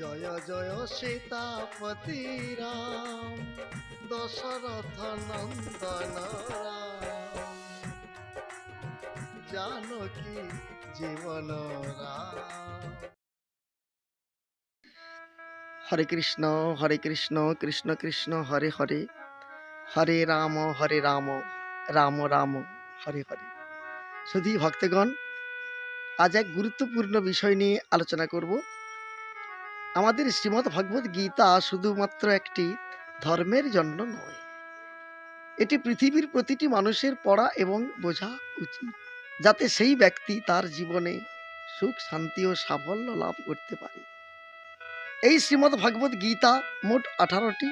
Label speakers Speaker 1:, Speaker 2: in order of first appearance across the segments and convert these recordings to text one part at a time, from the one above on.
Speaker 1: জয় জয় সীতাপতি রাম দশরথ নন্দন জানকী জীবন
Speaker 2: হরে কৃষ্ণ হরে কৃষ্ণ কৃষ্ণ কৃষ্ণ হরে হরে হরে রাম হরে রাম রাম রাম হরে হরে শুধু ভক্তগণ আজ এক গুরুত্বপূর্ণ বিষয় নিয়ে আলোচনা করব আমাদের শ্রীমদ ভগবত গীতা শুধুমাত্র একটি ধর্মের জন্য নয় এটি পৃথিবীর প্রতিটি মানুষের পড়া এবং বোঝা উচিত যাতে সেই ব্যক্তি তার জীবনে সুখ শান্তি ও সাফল্য লাভ করতে পারে এই শ্রীমদ ভগবত গীতা মোট আঠারোটি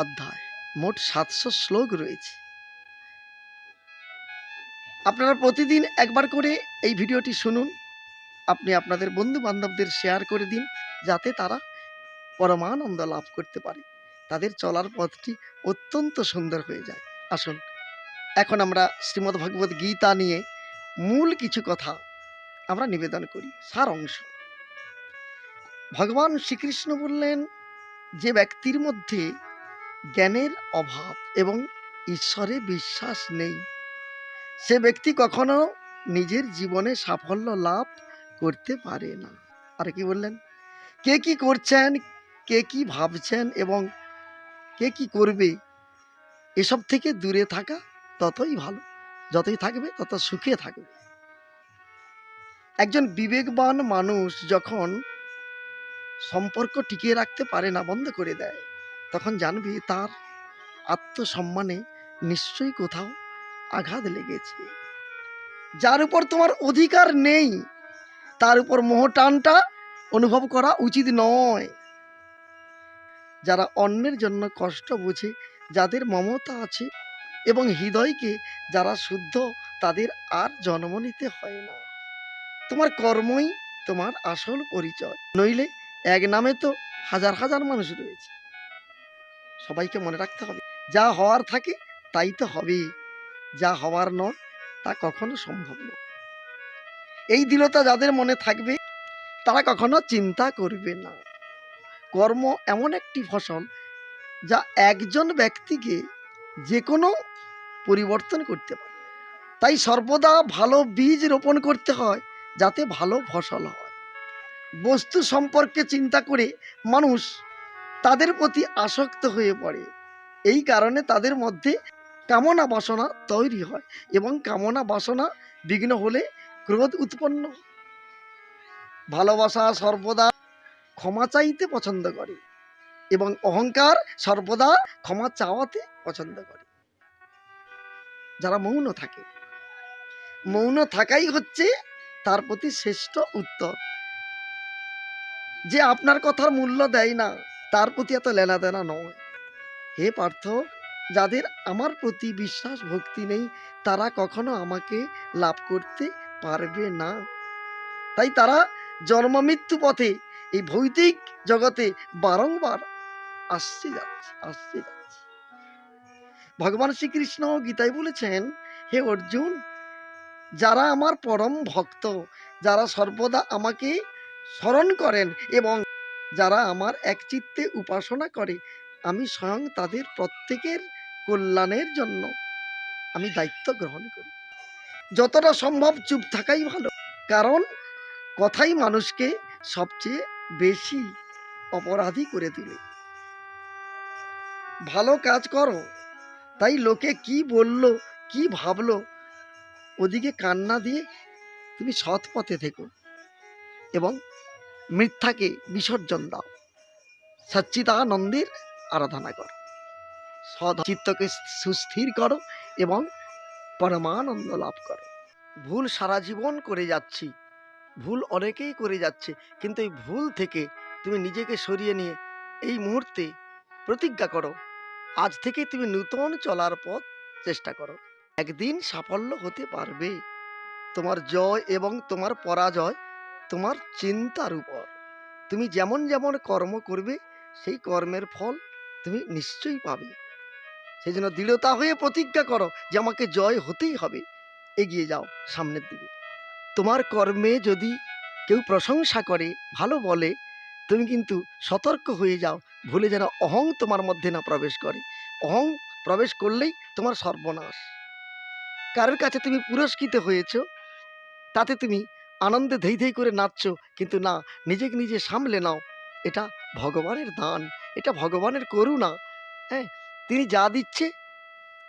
Speaker 2: অধ্যায় মোট সাতশো শ্লোক রয়েছে আপনারা প্রতিদিন একবার করে এই ভিডিওটি শুনুন আপনি আপনাদের বন্ধু বান্ধবদের শেয়ার করে দিন যাতে তারা পরমানন্দ লাভ করতে পারে তাদের চলার পথটি অত্যন্ত সুন্দর হয়ে যায় আসুন এখন আমরা শ্রীমদ্ ভগবত গীতা নিয়ে মূল কিছু কথা আমরা নিবেদন করি সার অংশ ভগবান শ্রীকৃষ্ণ বললেন যে ব্যক্তির মধ্যে জ্ঞানের অভাব এবং ঈশ্বরে বিশ্বাস নেই সে ব্যক্তি কখনো নিজের জীবনে সাফল্য লাভ করতে পারে না আর কি বললেন কে কি করছেন কে কি ভাবছেন এবং কে কি করবে এসব থেকে দূরে থাকা ততই ভালো যতই থাকবে তত সুখে থাকবে একজন বিবেকবান মানুষ যখন সম্পর্ক টিকিয়ে রাখতে পারে না বন্ধ করে দেয় তখন জানবি তার আত্মসম্মানে নিশ্চয়ই কোথাও আঘাত লেগেছে যার উপর তোমার অধিকার নেই তার উপর মোহ টানটা অনুভব করা উচিত নয় যারা অন্যের জন্য কষ্ট বোঝে যাদের মমতা আছে এবং হৃদয়কে যারা শুদ্ধ তাদের আর জন্ম নিতে হয় না তোমার কর্মই তোমার আসল পরিচয় নইলে এক নামে তো হাজার হাজার মানুষ রয়েছে সবাইকে মনে রাখতে হবে যা হওয়ার থাকে তাই তো হবে যা হওয়ার নয় তা কখনো সম্ভব নয় এই দৃঢ়তা যাদের মনে থাকবে তারা কখনো চিন্তা করবে না কর্ম এমন একটি ফসল যা একজন ব্যক্তিকে যে কোনো পরিবর্তন করতে পারে তাই সর্বদা ভালো বীজ রোপণ করতে হয় যাতে ভালো ফসল হয় বস্তু সম্পর্কে চিন্তা করে মানুষ তাদের প্রতি আসক্ত হয়ে পড়ে এই কারণে তাদের মধ্যে কামনা বাসনা তৈরি হয় এবং কামনা বাসনা বিঘ্ন হলে ক্রোধ উৎপন্ন ভালোবাসা সর্বদা ক্ষমা চাইতে পছন্দ করে এবং অহংকার সর্বদা ক্ষমা চাওয়াতে পছন্দ করে যারা মৌন থাকে মৌন থাকাই হচ্ছে তার প্রতি শ্রেষ্ঠ উত্তর যে আপনার কথার মূল্য দেয় না তার প্রতি এত লেনা দেনা নয় হে পার্থ যাদের আমার প্রতি বিশ্বাস ভক্তি নেই তারা কখনো আমাকে লাভ করতে পারবে না তাই তারা জন্মমৃত্যু পথে এই ভৌতিক জগতে বারংবার আসছে যাচ্ছে আসছে যাচ্ছে ভগবান শ্রীকৃষ্ণ গীতায় বলেছেন হে অর্জুন যারা আমার পরম ভক্ত যারা সর্বদা আমাকে স্মরণ করেন এবং যারা আমার এক চিত্তে উপাসনা করে আমি স্বয়ং তাদের প্রত্যেকের কল্যাণের জন্য আমি দায়িত্ব গ্রহণ করি যতটা সম্ভব চুপ থাকাই ভালো কারণ কথাই মানুষকে সবচেয়ে বেশি অপরাধী করে তোলে ভালো কাজ করো তাই লোকে কি বলল কি ভাবলো ওদিকে কান্না দিয়ে তুমি সৎ পথে থেকো এবং মিথ্যাকে বিসর্জন দাও সচ্চিদানন্দের আরাধনা করো সৎ চিত্তকে সুস্থির করো এবং পরমানন্দ লাভ করো ভুল সারা জীবন করে যাচ্ছি ভুল অনেকেই করে যাচ্ছে কিন্তু এই ভুল থেকে তুমি নিজেকে সরিয়ে নিয়ে এই মুহূর্তে প্রতিজ্ঞা করো আজ থেকে তুমি নূতন চলার পথ চেষ্টা করো একদিন সাফল্য হতে পারবে তোমার জয় এবং তোমার পরাজয় তোমার চিন্তার উপর তুমি যেমন যেমন কর্ম করবে সেই কর্মের ফল তুমি নিশ্চয়ই পাবে সেই জন্য দৃঢ়তা হয়ে প্রতিজ্ঞা করো যে আমাকে জয় হতেই হবে এগিয়ে যাও সামনের দিকে তোমার কর্মে যদি কেউ প্রশংসা করে ভালো বলে তুমি কিন্তু সতর্ক হয়ে যাও ভুলে যেন অহং তোমার মধ্যে না প্রবেশ করে অহং প্রবেশ করলেই তোমার সর্বনাশ কারোর কাছে তুমি পুরস্কৃত হয়েছ তাতে তুমি আনন্দে ধেই ধেই করে নাচছ কিন্তু না নিজেকে নিজে সামলে নাও এটা ভগবানের দান এটা ভগবানের করুণা হ্যাঁ তিনি যা দিচ্ছে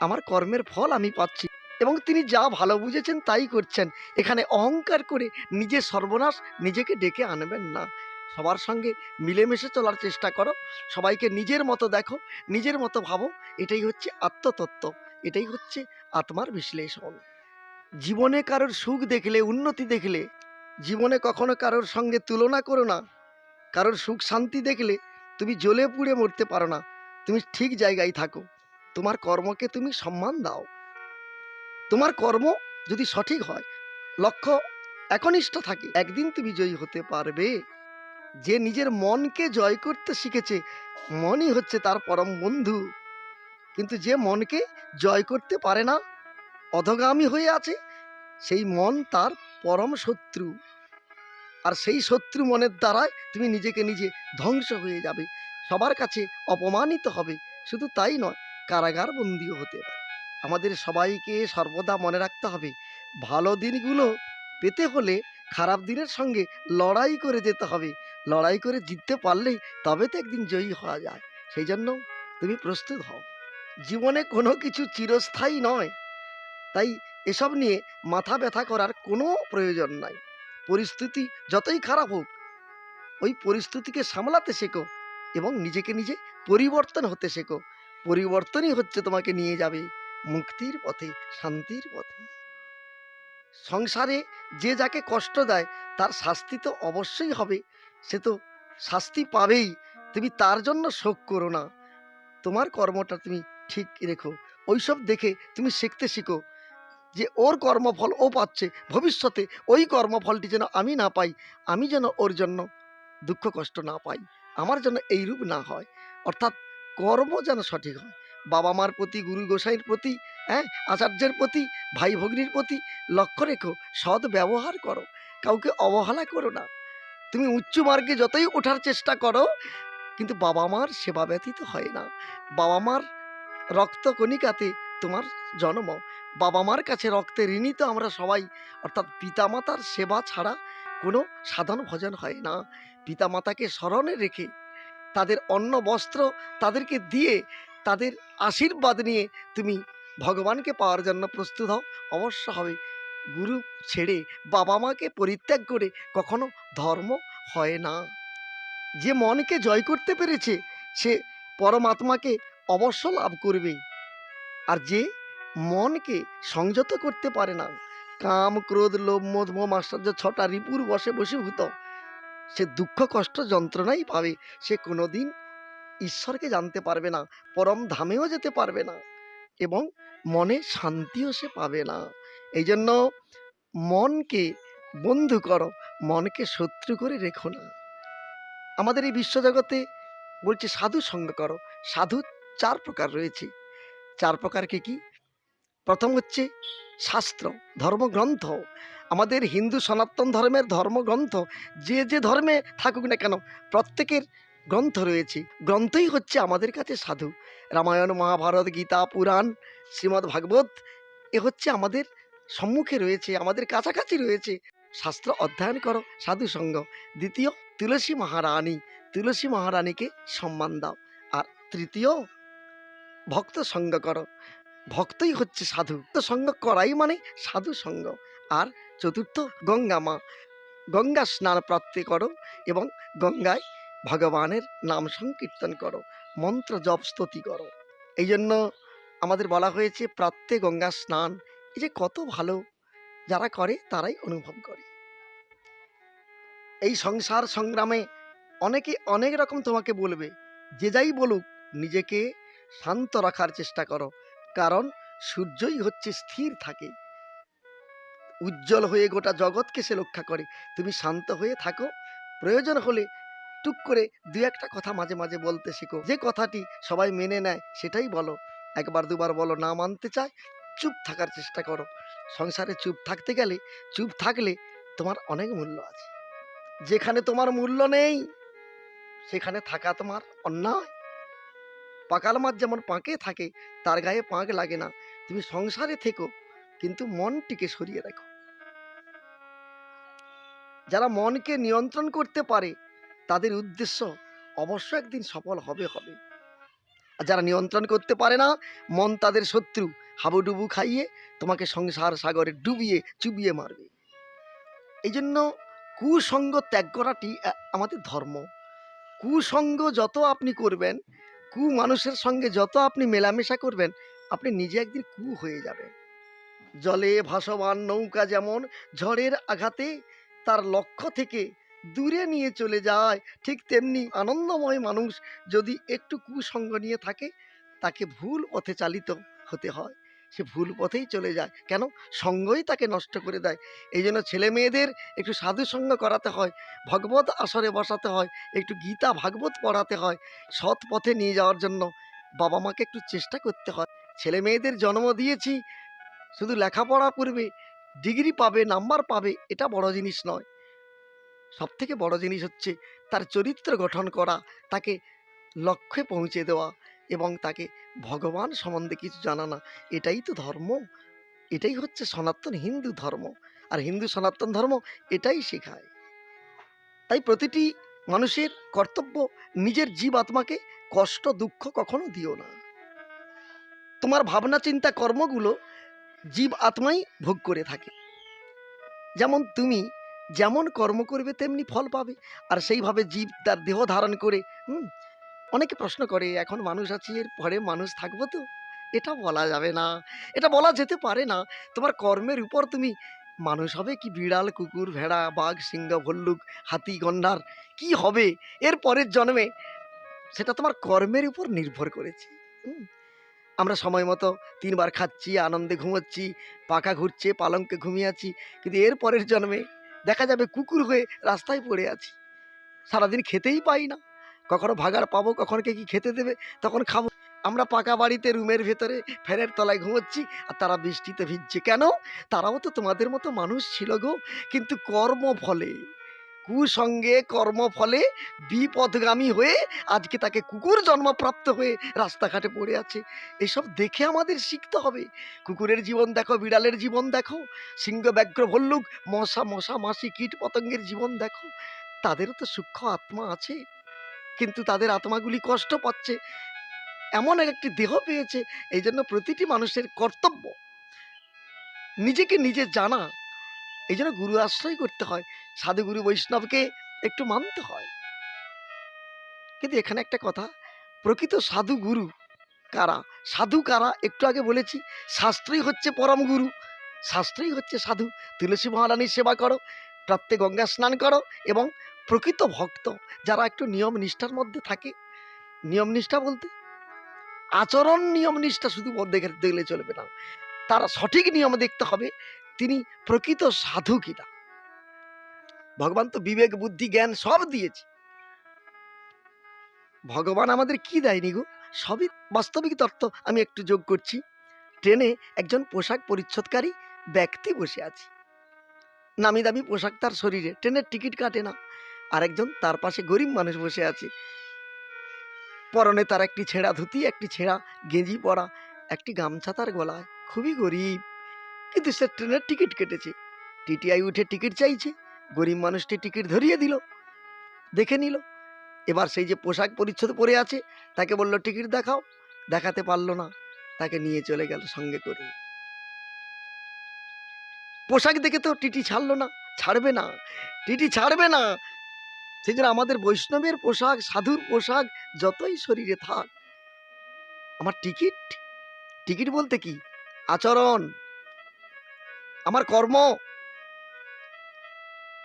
Speaker 2: আমার কর্মের ফল আমি পাচ্ছি এবং তিনি যা ভালো বুঝেছেন তাই করছেন এখানে অহংকার করে নিজের সর্বনাশ নিজেকে ডেকে আনবেন না সবার সঙ্গে মিলেমিশে চলার চেষ্টা করো সবাইকে নিজের মতো দেখো নিজের মতো ভাবো এটাই হচ্ছে আত্মতত্ত্ব এটাই হচ্ছে আত্মার বিশ্লেষণ জীবনে কারোর সুখ দেখলে উন্নতি দেখলে জীবনে কখনো কারোর সঙ্গে তুলনা করো না কারোর সুখ শান্তি দেখলে তুমি জ্বলে পুড়ে মরতে পারো না তুমি ঠিক জায়গায় থাকো তোমার কর্মকে তুমি সম্মান দাও তোমার কর্ম যদি সঠিক হয় লক্ষ্য একনিষ্ঠ থাকে একদিন তুমি জয়ী হতে পারবে যে নিজের মনকে জয় করতে শিখেছে মনই হচ্ছে তার পরম বন্ধু কিন্তু যে মনকে জয় করতে পারে না অধগামী হয়ে আছে সেই মন তার পরম শত্রু আর সেই শত্রু মনের দ্বারায় তুমি নিজেকে নিজে ধ্বংস হয়ে যাবে সবার কাছে অপমানিত হবে শুধু তাই নয় কারাগার বন্দিও হতে পারে আমাদের সবাইকে সর্বদা মনে রাখতে হবে ভালো দিনগুলো পেতে হলে খারাপ দিনের সঙ্গে লড়াই করে যেতে হবে লড়াই করে জিততে পারলেই তবে তো একদিন জয়ী হওয়া যায় সেই জন্য তুমি প্রস্তুত হও জীবনে কোনো কিছু চিরস্থায়ী নয় তাই এসব নিয়ে মাথা ব্যথা করার কোনো প্রয়োজন নাই পরিস্থিতি যতই খারাপ হোক ওই পরিস্থিতিকে সামলাতে শেখো এবং নিজেকে নিজে পরিবর্তন হতে শেখো পরিবর্তনই হচ্ছে তোমাকে নিয়ে যাবে মুক্তির পথে শান্তির পথে সংসারে যে যাকে কষ্ট দেয় তার শাস্তি তো অবশ্যই হবে সে তো শাস্তি পাবেই তুমি তার জন্য শোক করো না তোমার কর্মটা তুমি ঠিক রেখো ওইসব দেখে তুমি শিখতে শিখো যে ওর কর্মফল ও পাচ্ছে ভবিষ্যতে ওই কর্মফলটি যেন আমি না পাই আমি যেন ওর জন্য দুঃখ কষ্ট না পাই আমার যেন এইরূপ না হয় অর্থাৎ কর্ম যেন সঠিক হয় বাবা মার প্রতি গুরু গোসাইয়ের প্রতি হ্যাঁ আচার্যের প্রতি ভাই ভগ্নির প্রতি লক্ষ্য রেখো সৎ ব্যবহার করো কাউকে অবহেলা করো না তুমি উচ্চ মার্গে যতই ওঠার চেষ্টা করো কিন্তু বাবা মার সেবা ব্যতীত হয় না বাবা মার রক্ত কণিকাতে তোমার জন্ম বাবা মার কাছে রক্তে ঋণিত আমরা সবাই অর্থাৎ পিতামাতার সেবা ছাড়া কোনো সাধন ভজন হয় না পিতামাতাকে স্মরণে রেখে তাদের অন্ন বস্ত্র তাদেরকে দিয়ে তাদের আশীর্বাদ নিয়ে তুমি ভগবানকে পাওয়ার জন্য প্রস্তুত হও অবশ্য হবে গুরু ছেড়ে বাবা মাকে পরিত্যাগ করে কখনো ধর্ম হয় না যে মনকে জয় করতে পেরেছে সে পরমাত্মাকে অবশ্য লাভ করবে আর যে মনকে সংযত করতে পারে না কাম ক্রোধ লোভ মধম আশ্চর্য ছটা রিপুর বসে বসীভূত সে দুঃখ কষ্ট যন্ত্রণাই পাবে সে কোনোদিন ঈশ্বরকে জানতে পারবে না পরম ধামেও যেতে পারবে না এবং মনে শান্তিও সে পাবে না এই জন্য মনকে বন্ধু করো মনকে শত্রু করে রেখো না আমাদের এই বিশ্বজগতে বলছে সাধু সঙ্গ করো সাধু চার প্রকার রয়েছে চার প্রকারকে কি প্রথম হচ্ছে শাস্ত্র ধর্মগ্রন্থ আমাদের হিন্দু সনাতন ধর্মের ধর্মগ্রন্থ যে যে ধর্মে থাকুক না কেন প্রত্যেকের গ্রন্থ রয়েছে গ্রন্থই হচ্ছে আমাদের কাছে সাধু রামায়ণ মহাভারত গীতা পুরাণ শ্রীমৎ ভাগবত এ হচ্ছে আমাদের সম্মুখে রয়েছে আমাদের কাছাকাছি রয়েছে শাস্ত্র অধ্যয়ন করো সাধু সঙ্গ দ্বিতীয় তুলসী মহারানী তুলসী মহারানীকে সম্মান দাও আর তৃতীয় ভক্ত সঙ্গ করো ভক্তই হচ্ছে সাধু তো সঙ্গ করাই মানে সাধু সঙ্গ আর চতুর্থ গঙ্গা মা গঙ্গা স্নান প্রাপ্তি করো এবং গঙ্গায় ভগবানের নাম সংকীর্তন করো মন্ত্র জপ স্তুতি করো এই জন্য আমাদের বলা হয়েছে প্রাত্যে গঙ্গা স্নান এই যে কত ভালো যারা করে তারাই অনুভব করে এই সংসার সংগ্রামে অনেকে অনেক রকম তোমাকে বলবে যে যাই বলুক নিজেকে শান্ত রাখার চেষ্টা করো কারণ সূর্যই হচ্ছে স্থির থাকে উজ্জ্বল হয়ে গোটা জগৎকে সে রক্ষা করে তুমি শান্ত হয়ে থাকো প্রয়োজন হলে টুক করে দু একটা কথা মাঝে মাঝে বলতে শেখো যে কথাটি সবাই মেনে নেয় সেটাই বলো একবার দুবার বলো না মানতে চায় চুপ থাকার চেষ্টা করো সংসারে চুপ থাকতে গেলে চুপ থাকলে তোমার অনেক মূল্য আছে যেখানে তোমার মূল্য নেই সেখানে থাকা তোমার অন্যায় পাকাল মাছ যেমন পাঁকে থাকে তার গায়ে পাঁক লাগে না তুমি সংসারে থেকো কিন্তু মনটিকে সরিয়ে রাখো যারা মনকে নিয়ন্ত্রণ করতে পারে তাদের উদ্দেশ্য অবশ্য একদিন সফল হবে হবে আর যারা নিয়ন্ত্রণ করতে পারে না মন তাদের শত্রু হাবুডুবু খাইয়ে তোমাকে সংসার সাগরে ডুবিয়ে চুবিয়ে মারবে এই জন্য কুসঙ্গ ত্যাগ করাটি আমাদের ধর্ম কুসঙ্গ যত আপনি করবেন কু মানুষের সঙ্গে যত আপনি মেলামেশা করবেন আপনি নিজে একদিন কু হয়ে যাবেন জলে ভাসমান নৌকা যেমন ঝড়ের আঘাতে তার লক্ষ্য থেকে দূরে নিয়ে চলে যায় ঠিক তেমনি আনন্দময় মানুষ যদি একটু কুসঙ্গ নিয়ে থাকে তাকে ভুল পথে চালিত হতে হয় সে ভুল পথেই চলে যায় কেন সঙ্গই তাকে নষ্ট করে দেয় এই জন্য ছেলে মেয়েদের একটু সাধুসঙ্গ করাতে হয় ভগবত আসরে বসাতে হয় একটু গীতা ভাগবত পড়াতে হয় সৎ পথে নিয়ে যাওয়ার জন্য বাবা মাকে একটু চেষ্টা করতে হয় ছেলে মেয়েদের জন্ম দিয়েছি শুধু লেখাপড়া পূর্বে ডিগ্রি পাবে নাম্বার পাবে এটা বড় জিনিস নয় সব থেকে বড় জিনিস হচ্ছে তার চরিত্র গঠন করা তাকে লক্ষ্যে পৌঁছে দেওয়া এবং তাকে ভগবান সম্বন্ধে কিছু জানানো এটাই তো ধর্ম এটাই হচ্ছে সনাতন হিন্দু ধর্ম আর হিন্দু সনাতন ধর্ম এটাই শেখায় তাই প্রতিটি মানুষের কর্তব্য নিজের জীব আত্মাকে কষ্ট দুঃখ কখনো দিও না তোমার ভাবনা চিন্তা কর্মগুলো জীব আত্মাই ভোগ করে থাকে যেমন তুমি যেমন কর্ম করবে তেমনি ফল পাবে আর সেইভাবে জীব তার দেহ ধারণ করে হুম অনেকে প্রশ্ন করে এখন মানুষ আছি এর পরে মানুষ থাকবো তো এটা বলা যাবে না এটা বলা যেতে পারে না তোমার কর্মের উপর তুমি মানুষ হবে কি বিড়াল কুকুর ভেড়া বাঘ সিংহ ভল্লুক হাতি গন্ডার কি হবে এর পরের জন্মে সেটা তোমার কর্মের উপর নির্ভর করেছে হুম আমরা সময় মতো তিনবার খাচ্ছি আনন্দে ঘুমোচ্ছি পাখা ঘুরছে পালঙ্কে ঘুমিয়ে আছি কিন্তু এর পরের জন্মে দেখা যাবে কুকুর হয়ে রাস্তায় পড়ে আছি সারাদিন খেতেই পাই না কখনো ভাগার পাবো কখন কে কি খেতে দেবে তখন খাবো আমরা পাকা বাড়িতে রুমের ভেতরে ফ্যানের তলায় ঘুমোচ্ছি আর তারা বৃষ্টিতে ভিজছে কেন তারাও তো তোমাদের মতো মানুষ ছিল গো কিন্তু কর্ম ফলে কুসঙ্গে কর্মফলে বিপদগামী হয়ে আজকে তাকে কুকুর জন্মপ্রাপ্ত হয়ে রাস্তাঘাটে পড়ে আছে এসব দেখে আমাদের শিখতে হবে কুকুরের জীবন দেখো বিড়ালের জীবন দেখো সিংহ ব্যাঘ্র ভল্লুক মশা মশা মাসি কীট পতঙ্গের জীবন দেখো তাদেরও তো সূক্ষ্ম আত্মা আছে কিন্তু তাদের আত্মাগুলি কষ্ট পাচ্ছে এমন এক একটি দেহ পেয়েছে এই জন্য প্রতিটি মানুষের কর্তব্য নিজেকে নিজে জানা এই জন্য গুরু আশ্রয় করতে হয় সাধুগুরু বৈষ্ণবকে একটু মানতে হয় কিন্তু এখানে একটা কথা প্রকৃত সাধু গুরু কারা সাধু কারা একটু আগে বলেছি শাস্ত্রই হচ্ছে পরম গুরু শাস্ত্রই হচ্ছে সাধু তুলসী মহারানীর সেবা করো প্রাপ্তে গঙ্গা স্নান করো এবং প্রকৃত ভক্ত যারা একটু নিয়ম নিষ্ঠার মধ্যে থাকে নিয়ম নিষ্ঠা বলতে আচরণ নিয়ম নিষ্ঠা শুধু দেখে দেখলে চলবে না তারা সঠিক নিয়ম দেখতে হবে তিনি প্রকৃত সাধু কিনা ভগবান তো বিবেক বুদ্ধি জ্ঞান সব দিয়েছে ভগবান আমাদের কি দেয়নি গো সবই বাস্তবিক তত্ত্ব আমি একটু যোগ করছি ট্রেনে একজন পোশাক পরিচ্ছদকারী ব্যক্তি বসে আছে নামি দামি পোশাক তার শরীরে ট্রেনের টিকিট কাটে না আর একজন তার পাশে গরিব মানুষ বসে আছে পরনে তার একটি ছেঁড়া ধুতি একটি ছেঁড়া গেঁজি পরা একটি গামছা তার গলায় খুবই গরিব কিন্তু সে ট্রেনের টিকিট কেটেছে টিটিআই উঠে টিকিট চাইছে গরিব মানুষটি টিকিট ধরিয়ে দিল দেখে নিল এবার সেই যে পোশাক পরিচ্ছদ পরে আছে তাকে বলল টিকিট দেখাও দেখাতে পারলো না তাকে নিয়ে চলে গেল সঙ্গে করে পোশাক দেখে তো টিটি ছাড়লো না ছাড়বে না টিটি ছাড়বে না সেই জন্য আমাদের বৈষ্ণবের পোশাক সাধুর পোশাক যতই শরীরে থাক আমার টিকিট টিকিট বলতে কি আচরণ আমার কর্ম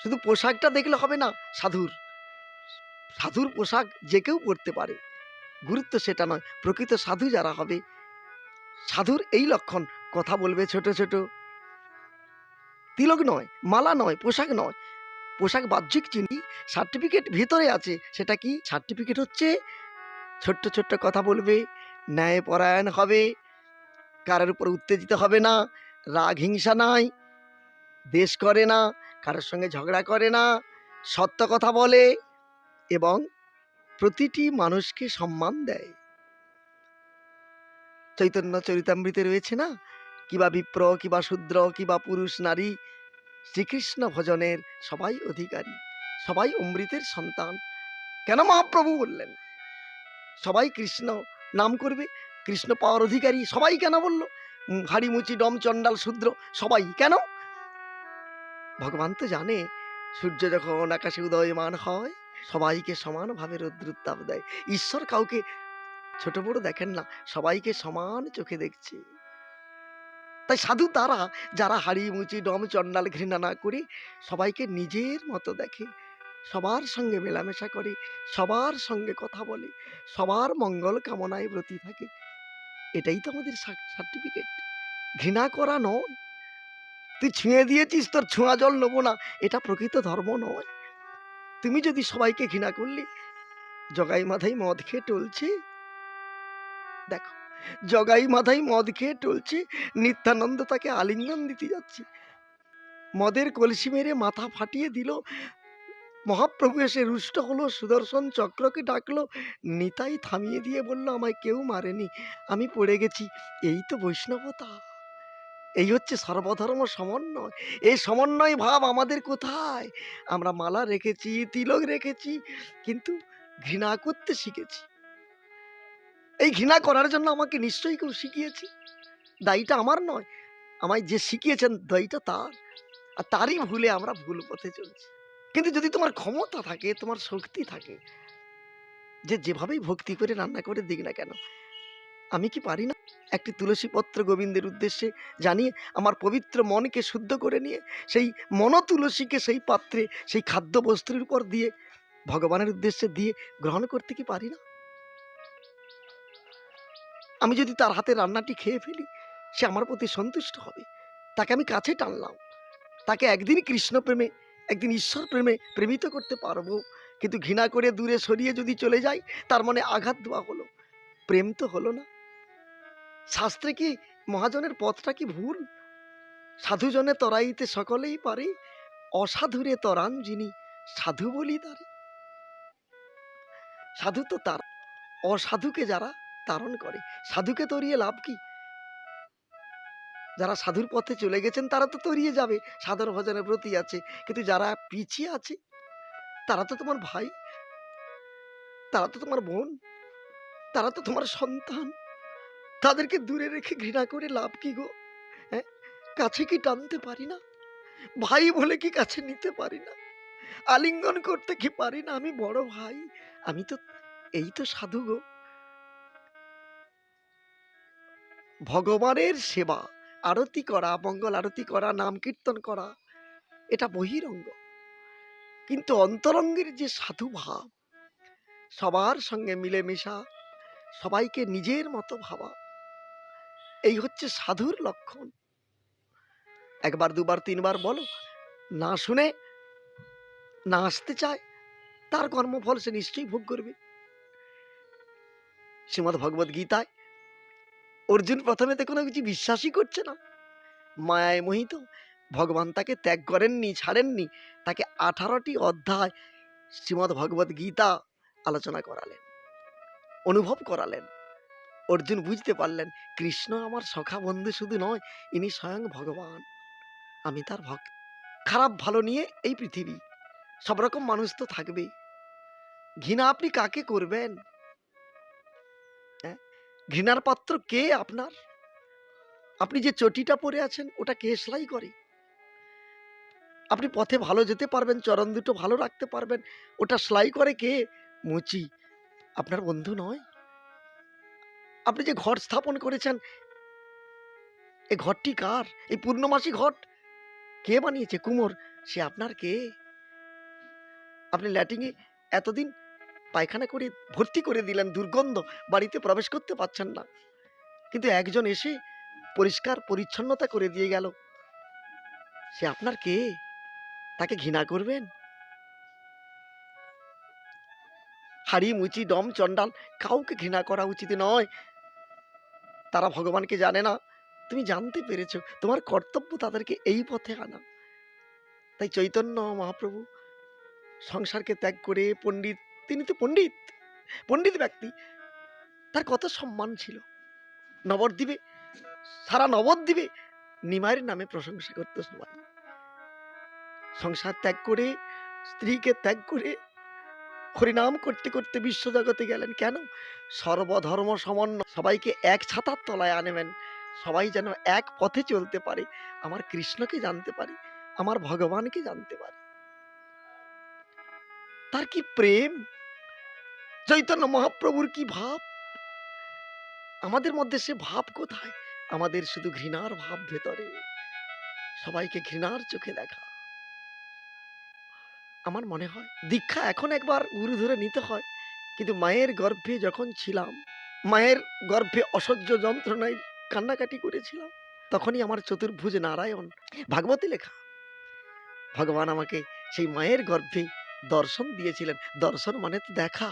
Speaker 2: শুধু পোশাকটা দেখলে হবে না সাধুর সাধুর পোশাক যে কেউ পরতে পারে গুরুত্ব সেটা নয় প্রকৃত সাধু যারা হবে সাধুর এই লক্ষণ কথা বলবে ছোট ছোট তিলক নয় মালা নয় পোশাক নয় পোশাক বাহ্যিক চিনি সার্টিফিকেট ভিতরে আছে সেটা কি সার্টিফিকেট হচ্ছে ছোট্ট ছোট্ট কথা বলবে ন্যায় পরায়ণ হবে কারোর উপর উত্তেজিত হবে না রাগ হিংসা নাই দেশ করে না কারোর সঙ্গে ঝগড়া করে না সত্য কথা বলে এবং প্রতিটি মানুষকে সম্মান দেয় চৈতন্য চরিতামৃতে রয়েছে না কিবা বিপ্র কিবা শূদ্র কিবা পুরুষ নারী শ্রীকৃষ্ণ ভজনের সবাই অধিকারী সবাই অমৃতের সন্তান কেন মহাপ্রভু বললেন সবাই কৃষ্ণ নাম করবে কৃষ্ণ পাওয়ার অধিকারী সবাই কেন বলল হাড়িমুচি ডম চণ্ডাল শূদ্র সবাই কেন ভগবান তো জানে সূর্য যখন আকাশে উদয়মান হয় সবাইকে সমানভাবে রৌদ্রুত্তাপ দেয় ঈশ্বর কাউকে ছোট বড় দেখেন না সবাইকে সমান চোখে দেখছে তাই সাধু তারা যারা হাড়ি মুচি ডম চণ্ডাল ঘৃণা না করে সবাইকে নিজের মতো দেখে সবার সঙ্গে মেলামেশা করে সবার সঙ্গে কথা বলে সবার মঙ্গল কামনায় ব্রতী থাকে এটাই তো আমাদের সার্টিফিকেট ঘৃণা করা নয় তুই ছুঁয়ে দিয়েছিস তোর ছোঁয়া জল নেবো না এটা প্রকৃত ধর্ম নয় তুমি যদি সবাইকে ঘৃণা করলি জগাই মাথায় মদ খেয়ে টলছি দেখো জগাই মাথায় মদ খেয়ে টলছি নিত্যানন্দ তাকে আলিঙ্গন দিতে যাচ্ছি মদের কলসি মেরে মাথা ফাটিয়ে দিল মহাপ্রভু এসে রুষ্ট হলো সুদর্শন চক্রকে ডাকলো নিতাই থামিয়ে দিয়ে বলল আমায় কেউ মারেনি আমি পড়ে গেছি এই তো বৈষ্ণবতা এই হচ্ছে সর্বধর্ম সমন্বয় এই সমন্বয় ভাব আমাদের কোথায় আমরা মালা রেখেছি তিলক রেখেছি কিন্তু ঘৃণা করতে শিখেছি এই ঘৃণা করার জন্য আমাকে নিশ্চয়ই কেউ শিখিয়েছি দায়ীটা আমার নয় আমায় যে শিখিয়েছেন দায়ীটা তার আর তারই ভুলে আমরা ভুল পথে চলছি কিন্তু যদি তোমার ক্ষমতা থাকে তোমার শক্তি থাকে যে যেভাবেই ভক্তি করে রান্না করে দিক না কেন আমি কি পারি না একটি তুলসীপত্র গোবিন্দের উদ্দেশ্যে জানিয়ে আমার পবিত্র মনকে শুদ্ধ করে নিয়ে সেই মন তুলসীকে সেই পাত্রে সেই খাদ্যবস্তুর উপর দিয়ে ভগবানের উদ্দেশ্যে দিয়ে গ্রহণ করতে কি পারি না আমি যদি তার হাতে রান্নাটি খেয়ে ফেলি সে আমার প্রতি সন্তুষ্ট হবে তাকে আমি কাছে টানলাম তাকে একদিন কৃষ্ণ প্রেমে একদিন ঈশ্বর প্রেমে প্রেমিত করতে পারবো কিন্তু ঘৃণা করে দূরে সরিয়ে যদি চলে যাই তার মনে আঘাত দেওয়া হলো প্রেম তো হলো না শাস্ত্রে কি মহাজনের পথটা কি ভুল সাধুজনে তরাইতে সকলেই পারে অসাধুরে তরান যিনি সাধু বলি তার সাধু তো তার অসাধুকে যারা তারণ করে সাধুকে তরিয়ে লাভ কি যারা সাধুর পথে চলে গেছেন তারা তো তরিয়ে যাবে সাধন ভজনের প্রতি আছে কিন্তু যারা পিছিয়ে আছে তারা তো তোমার ভাই তারা তো তোমার বোন তারা তো তোমার সন্তান তাদেরকে দূরে রেখে ঘৃণা করে লাভ কি গো হ্যাঁ কাছে কি টানতে পারি না ভাই বলে কি কাছে নিতে পারি না আলিঙ্গন করতে কি পারি না আমি বড় ভাই আমি তো এই তো সাধু গো ভগবানের সেবা আরতি করা মঙ্গল আরতি করা নাম কীর্তন করা এটা বহিরঙ্গ কিন্তু অন্তরঙ্গের যে সাধু ভাব সবার সঙ্গে মিলেমিশা সবাইকে নিজের মতো ভাবা এই হচ্ছে সাধুর লক্ষণ একবার দুবার তিনবার বলো না শুনে না আসতে চায় তার কর্মফল সে নিশ্চয়ই ভোগ করবে শ্রীমদ ভগবত গীতায় অর্জুন প্রথমে তো কোনো কিছু বিশ্বাসই করছে না মায়ায় মোহিত ভগবান তাকে ত্যাগ করেননি ছাড়েননি তাকে আঠারোটি অধ্যায় শ্রীমদ ভগবত গীতা আলোচনা করালেন অনুভব করালেন অর্জুন বুঝতে পারলেন কৃষ্ণ আমার সখা বন্ধু শুধু নয় ইনি স্বয়ং ভগবান আমি তার ভক্ত খারাপ ভালো নিয়ে এই পৃথিবী সব রকম মানুষ তো থাকবেই ঘৃণা আপনি কাকে করবেন ঘৃণার পাত্র কে আপনার আপনি যে চটিটা পরে আছেন ওটা কে সেলাই করে আপনি পথে ভালো যেতে পারবেন চরণ দুটো ভালো রাখতে পারবেন ওটা সেলাই করে কে মুচি আপনার বন্ধু নয় আপনি যে ঘর স্থাপন করেছেন এ ঘরটি কার এই পূর্ণমাসি ঘট কে বানিয়েছে কুমোর সে আপনার কে আপনি ল্যাটিংয়ে এতদিন পায়খানা করে ভর্তি করে দিলেন দুর্গন্ধ বাড়িতে প্রবেশ করতে পারছেন না কিন্তু একজন এসে পরিষ্কার পরিচ্ছন্নতা করে দিয়ে গেল সে আপনার কে তাকে ঘৃণা করবেন হাড়ি মুচি ডম চন্ডাল কাউকে ঘৃণা করা উচিত নয় তারা ভগবানকে জানে না তুমি জানতে পেরেছ তোমার কর্তব্য তাদেরকে এই পথে আনা তাই চৈতন্য মহাপ্রভু সংসারকে ত্যাগ করে পণ্ডিত তিনি তো পণ্ডিত পণ্ডিত ব্যক্তি তার কত সম্মান ছিল নবদ্বীপে সারা নবদ্বীপে নিমায়ের নামে প্রশংসা করত সবাই সংসার ত্যাগ করে স্ত্রীকে ত্যাগ করে হরিনাম করতে করতে বিশ্বজগতে গেলেন কেন সর্বধর্ম সমন্বয় সবাইকে এক ছাতার তলায় আনবেন সবাই যেন এক পথে চলতে পারে আমার কৃষ্ণকে জানতে পারে আমার ভগবানকে জানতে পারে তার কি প্রেম চৈতন্য মহাপ্রভুর কি ভাব আমাদের মধ্যে সে ভাব কোথায় আমাদের শুধু ঘৃণার ভাব ভেতরে সবাইকে ঘৃণার চোখে দেখা আমার মনে হয় দীক্ষা এখন একবার গুরু ধরে নিতে হয় কিন্তু মায়ের গর্ভে যখন ছিলাম মায়ের গর্ভে অসহ্য যন্ত্রণায় কান্নাকাটি করেছিলাম তখনই আমার চতুর্ভুজ নারায়ণ ভাগবতী লেখা ভগবান আমাকে সেই মায়ের গর্ভে দর্শন দিয়েছিলেন দর্শন মানে তো দেখা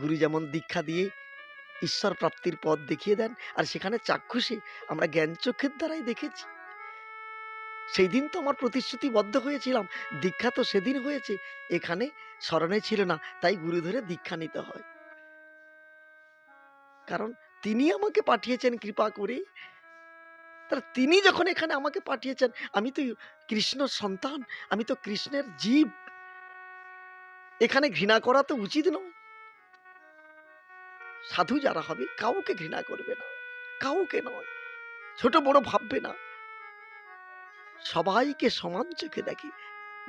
Speaker 2: গুরু যেমন দীক্ষা দিয়ে ঈশ্বর প্রাপ্তির পথ দেখিয়ে দেন আর সেখানে চাক্ষুষে আমরা জ্ঞান চক্ষের দ্বারাই দেখেছি সেই দিন তো আমার প্রতিশ্রুতিবদ্ধ হয়েছিলাম দীক্ষা তো সেদিন হয়েছে এখানে স্মরণে ছিল না তাই গুরু ধরে দীক্ষা নিতে হয় কারণ তিনি আমাকে পাঠিয়েছেন কৃপা করে তারা তিনি যখন এখানে আমাকে পাঠিয়েছেন আমি তো কৃষ্ণ সন্তান আমি তো কৃষ্ণের জীব এখানে ঘৃণা করা তো উচিত নয় সাধু যারা হবে কাউকে ঘৃণা করবে না কাউকে নয় ছোট বড় ভাববে না সবাইকে সমান চোখে দেখে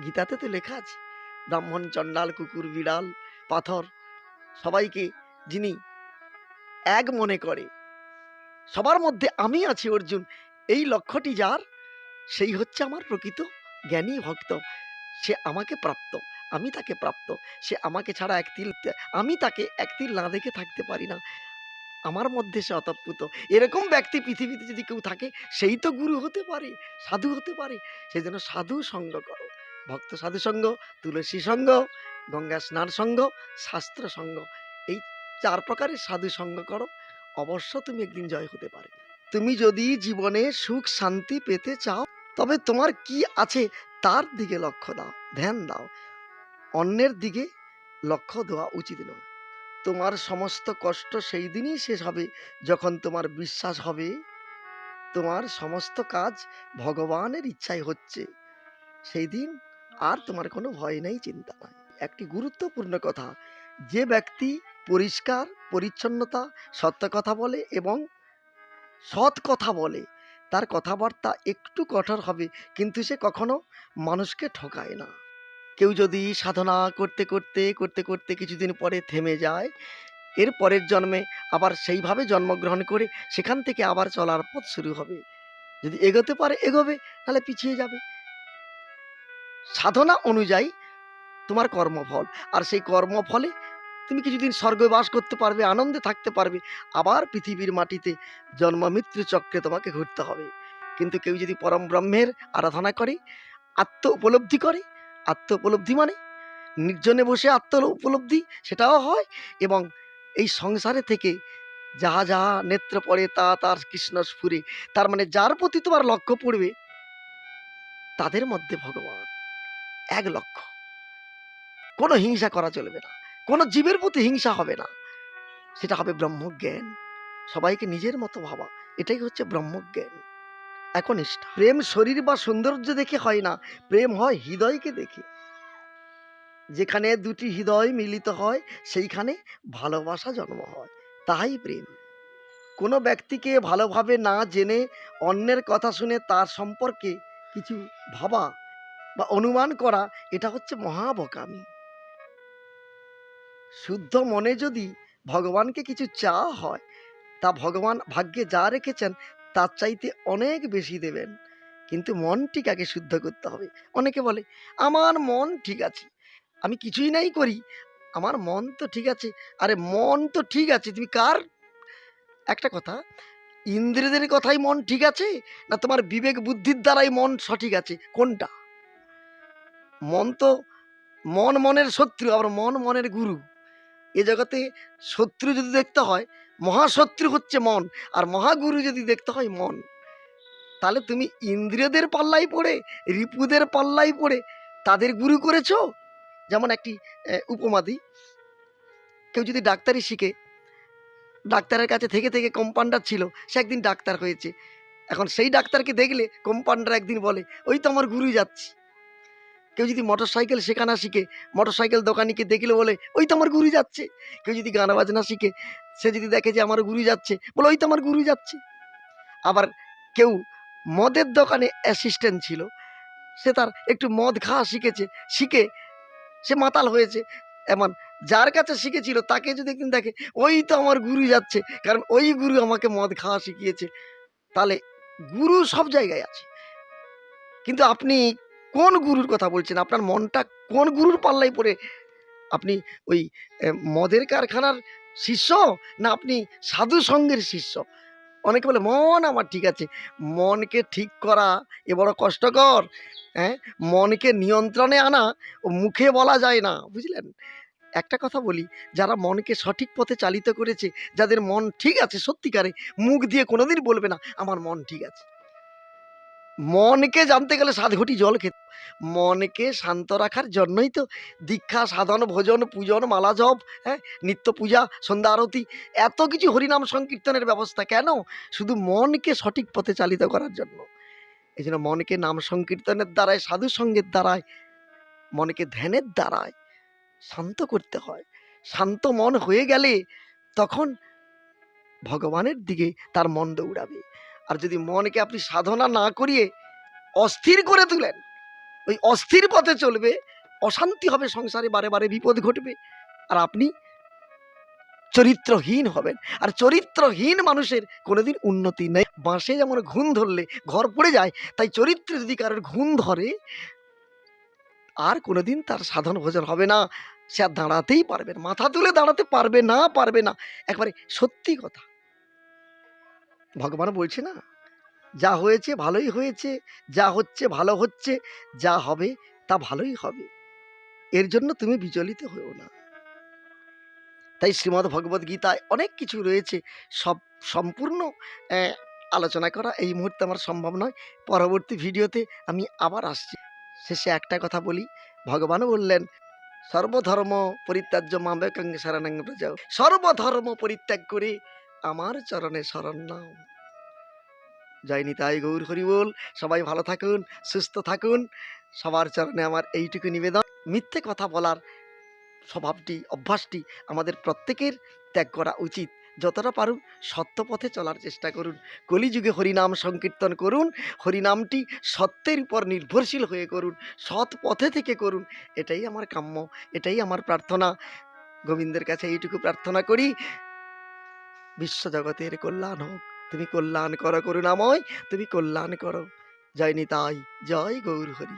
Speaker 2: গীতাতে তো লেখা আছে ব্রাহ্মণ চণ্ডাল কুকুর বিড়াল পাথর সবাইকে যিনি এক মনে করে সবার মধ্যে আমি আছি অর্জুন এই লক্ষ্যটি যার সেই হচ্ছে আমার প্রকৃত জ্ঞানী ভক্ত সে আমাকে প্রাপ্ত আমি তাকে প্রাপ্ত সে আমাকে ছাড়া এক তিল আমি তাকে এক তিল না দেখে থাকতে পারি না আমার মধ্যে সে অতপ্রুত এরকম ব্যক্তি পৃথিবীতে যদি কেউ থাকে সেই তো গুরু হতে পারে সাধু হতে পারে সেই জন্য সাধু সঙ্গ করো ভক্ত সাধু সঙ্গ তুলসী সঙ্গ গঙ্গা স্নান সঙ্গ শাস্ত্র সঙ্গ এই চার প্রকারের সাধু সঙ্গ করো অবশ্য তুমি একদিন জয় হতে পারে তুমি যদি জীবনে সুখ শান্তি পেতে চাও তবে তোমার কি আছে তার দিকে লক্ষ্য দাও ধ্যান দাও অন্যের দিকে লক্ষ্য দেওয়া উচিত নয় তোমার সমস্ত কষ্ট সেই দিনই শেষ হবে যখন তোমার বিশ্বাস হবে তোমার সমস্ত কাজ ভগবানের ইচ্ছায় হচ্ছে সেই দিন আর তোমার কোনো ভয় নেই চিন্তা নাই একটি গুরুত্বপূর্ণ কথা যে ব্যক্তি পরিষ্কার পরিচ্ছন্নতা সত্য কথা বলে এবং সৎ কথা বলে তার কথাবার্তা একটু কঠোর হবে কিন্তু সে কখনো মানুষকে ঠকায় না কেউ যদি সাধনা করতে করতে করতে করতে কিছুদিন পরে থেমে যায় এর পরের জন্মে আবার সেইভাবে জন্মগ্রহণ করে সেখান থেকে আবার চলার পথ শুরু হবে যদি এগোতে পারে এগোবে তাহলে পিছিয়ে যাবে সাধনা অনুযায়ী তোমার কর্মফল আর সেই কর্মফলে তুমি কিছুদিন স্বর্গে বাস করতে পারবে আনন্দে থাকতে পারবে আবার পৃথিবীর মাটিতে জন্ম মৃত্যু চক্রে তোমাকে ঘুরতে হবে কিন্তু কেউ যদি পরম ব্রহ্মের আরাধনা করে আত্ম উপলব্ধি করে আত্ম উপলব্ধি মানে নির্জনে বসে আত্ম উপলব্ধি সেটাও হয় এবং এই সংসারে থেকে যাহা যাহা নেত্র পড়ে তা তার কৃষ্ণ স্ফুরে তার মানে যার প্রতি তোমার লক্ষ্য পড়বে তাদের মধ্যে ভগবান এক লক্ষ্য কোনো হিংসা করা চলবে না কোনো জীবের প্রতি হিংসা হবে না সেটা হবে ব্রহ্মজ্ঞান সবাইকে নিজের মতো ভাবা এটাই হচ্ছে ব্রহ্মজ্ঞান একনিষ্ঠ প্রেম শরীর বা সৌন্দর্য দেখে হয় না প্রেম হয় হৃদয়কে দেখে যেখানে দুটি হৃদয় মিলিত হয় সেইখানে ভালোবাসা জন্ম হয় তাই প্রেম কোনো ব্যক্তিকে ভালোভাবে না জেনে অন্যের কথা শুনে তার সম্পর্কে কিছু ভাবা বা অনুমান করা এটা হচ্ছে মহাবকামি শুদ্ধ মনে যদি ভগবানকে কিছু চা হয় তা ভগবান ভাগ্যে যা রেখেছেন তার চাইতে অনেক বেশি দেবেন কিন্তু মনটিকে আগে শুদ্ধ করতে হবে অনেকে বলে আমার মন ঠিক আছে আমি কিছুই নাই করি আমার মন তো ঠিক আছে আরে মন তো ঠিক আছে তুমি কার একটা কথা ইন্দ্রিয়দের কথাই মন ঠিক আছে না তোমার বিবেক বুদ্ধির দ্বারাই মন সঠিক আছে কোনটা মন তো মন মনের শত্রু আবার মন মনের গুরু এ জগতে শত্রু যদি দেখতে হয় মহাশত্রু হচ্ছে মন আর মহাগুরু যদি দেখতে হয় মন তাহলে তুমি ইন্দ্রিয়দের পাল্লাই পড়ে রিপুদের পাল্লাই পড়ে তাদের গুরু করেছো যেমন একটি উপমা দিই কেউ যদি ডাক্তারি শিখে ডাক্তারের কাছে থেকে থেকে কম্পাউন্ডার ছিল সে একদিন ডাক্তার হয়েছে এখন সেই ডাক্তারকে দেখলে কম্পাউন্ডার একদিন বলে ওই তো আমার গুরু যাচ্ছি কেউ যদি মোটর সাইকেল শেখানা শিখে মোটর সাইকেল দোকানিকে দেখলে বলে ওই তো আমার গুরু যাচ্ছে কেউ যদি গান বাজনা শিখে সে যদি দেখে যে আমার গুরু যাচ্ছে বলে ওই তো আমার গুরু যাচ্ছে আবার কেউ মদের দোকানে অ্যাসিস্ট্যান্ট ছিল সে তার একটু মদ খাওয়া শিখেছে শিখে সে মাতাল হয়েছে এমন যার কাছে শিখেছিল তাকে যদি একদিন দেখে ওই তো আমার গুরু যাচ্ছে কারণ ওই গুরু আমাকে মদ খাওয়া শিখিয়েছে তাহলে গুরু সব জায়গায় আছে কিন্তু আপনি কোন গুরুর কথা বলছেন আপনার মনটা কোন গুরুর পাল্লাই পড়ে আপনি ওই মদের কারখানার শিষ্য না আপনি সাধু সঙ্গের শিষ্য অনেকে বলে মন আমার ঠিক আছে মনকে ঠিক করা এ বড় কষ্টকর হ্যাঁ মনকে নিয়ন্ত্রণে আনা ও মুখে বলা যায় না বুঝলেন একটা কথা বলি যারা মনকে সঠিক পথে চালিত করেছে যাদের মন ঠিক আছে সত্যিকারে মুখ দিয়ে কোনোদিন বলবে না আমার মন ঠিক আছে মনকে জানতে গেলে সাত ঘটি জল খেত মনকে শান্ত রাখার জন্যই তো দীক্ষা সাধন ভোজন পূজন মালা জপ হ্যাঁ নিত্য পূজা সন্ধ্যা আরতি এত কিছু হরিনাম সংকীর্তনের ব্যবস্থা কেন শুধু মনকে সঠিক পথে চালিত করার জন্য এই জন্য মনকে নাম সংকীর্তনের দ্বারায় সাধু সঙ্গের দ্বারায় মনকে ধ্যানের দ্বারায় শান্ত করতে হয় শান্ত মন হয়ে গেলে তখন ভগবানের দিকে তার মন দৌড়াবে আর যদি মনকে আপনি সাধনা না করিয়ে অস্থির করে তুলেন ওই অস্থির পথে চলবে অশান্তি হবে সংসারে বারে বারে বিপদ ঘটবে আর আপনি চরিত্রহীন হবেন আর চরিত্রহীন মানুষের কোনোদিন উন্নতি নেই বাঁশে যেমন ঘুণ ধরলে ঘর পড়ে যায় তাই চরিত্রে যদি কারোর ঘুণ ধরে আর কোনোদিন তার সাধন ভোজন হবে না সে আর দাঁড়াতেই পারবে না মাথা তুলে দাঁড়াতে পারবে না পারবে না একবারে সত্যি কথা ভগবান বলছে না যা হয়েছে ভালোই হয়েছে যা হচ্ছে ভালো হচ্ছে যা হবে তা ভালোই হবে এর জন্য তুমি বিচলিত হও না তাই শ্রীমদ্ ভগবদ্ গীতায় অনেক কিছু রয়েছে সব সম্পূর্ণ আলোচনা করা এই মুহূর্তে আমার সম্ভব নয় পরবর্তী ভিডিওতে আমি আবার আসছি শেষে একটা কথা বলি ভগবানও বললেন সর্বধর্ম পরিত্যাজ্য কাঙ্গে সারানাঙ্গে যাও সর্বধর্ম পরিত্যাগ করে আমার চরণে শরণ নাও যাইনি তাই গৌর হরিবোল সবাই ভালো থাকুন সুস্থ থাকুন সবার চরণে আমার এইটুকু নিবেদন মিথ্যে কথা বলার স্বভাবটি অভ্যাসটি আমাদের প্রত্যেকের ত্যাগ করা উচিত যতটা পারুন সত্য পথে চলার চেষ্টা করুন কলিযুগে হরিনাম সংকীর্তন করুন হরিনামটি সত্যের উপর নির্ভরশীল হয়ে করুন সৎ পথে থেকে করুন এটাই আমার কাম্য এটাই আমার প্রার্থনা গোবিন্দের কাছে এইটুকু প্রার্থনা করি বিশ্বজগতের কল্যাণ হোক তুমি কল্যাণ করো করুণাময় তুমি কল্যাণ করো জয় নিতাই জয় গৌর হরি